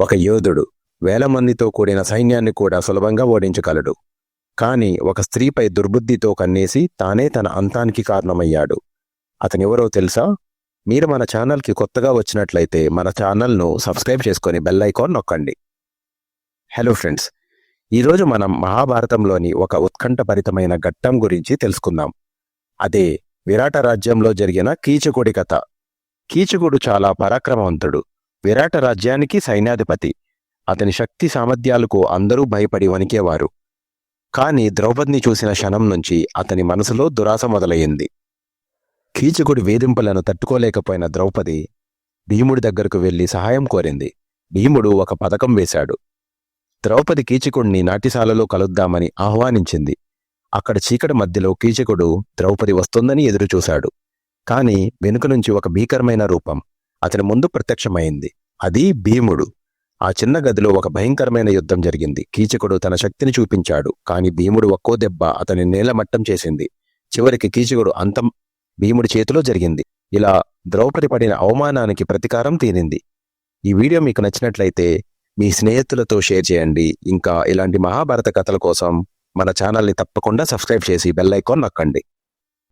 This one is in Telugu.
ఒక యోధుడు వేల మందితో కూడిన సైన్యాన్ని కూడా సులభంగా ఓడించగలడు. కాని ఒక స్త్రీపై దుర్బుద్ధితో కన్నేసి తానే తన అంతానికి కారణమయ్యాడు. అతనెవరో తెలుసా? మీరు మన ఛానల్కి కొత్తగా వచ్చినట్లయితే మన ఛానల్ను సబ్స్క్రైబ్ చేసుకొని బెల్ ఐకాన్ నొక్కండి. హలో ఫ్రెండ్స్ ఈరోజు మనం మహాభారతంలోని ఒక ఉత్కంఠభరితమైన ఘట్టం గురించి తెలుసుకుందాం. అదే విరాట రాజ్యంలో జరిగిన కీచకుడి కథ. కీచకుడు చాలా పరాక్రమవంతుడు. విరాట రాజ్యానికి సైన్యాధిపతి. అతని శక్తి సామర్థ్యాలకు అందరూ భయపడి వణికేవారు. కాని ద్రౌపదిని చూసిన క్షణం నుంచి అతని మనసులో దురాశ మొదలయ్యింది. కీచకుడి వేధింపులను తట్టుకోలేకపోయిన ద్రౌపది భీముడి దగ్గరకు వెళ్ళి సహాయం కోరింది. భీముడు ఒక పథకం వేశాడు. ద్రౌపది కీచకుడిని నాట్యశాలలో కలుద్దామని ఆహ్వానించింది. అక్కడ చీకటి మధ్యలో కీచకుడు ద్రౌపది వస్తుందని ఎదురుచూశాడు. కాని వెనుక నుంచి ఒక భీకరమైన రూపం అతని ముందు ప్రత్యక్షమైంది. అది భీముడు. ఆ చిన్న గదిలో ఒక భయంకరమైన యుద్ధం జరిగింది. కీచకుడు తన శక్తిని చూపించాడు. కాని భీముడు ఒక్కో దెబ్బ అతని నేలమట్టం చేసింది. చివరికి కీచకుడు అంతం భీముడి చేతిలో జరిగింది. ఇలా ద్రౌపది పడిన అవమానానికి ప్రతీకారం తీరింది. ఈ వీడియో మీకు నచ్చినట్లయితే మీ స్నేహితులతో షేర్ చేయండి. ఇంకా ఇలాంటి మహాభారత కథల కోసం మన ఛానల్ని తప్పకుండా సబ్స్క్రైబ్ చేసి బెల్ ఐకాన్ నొక్కండి.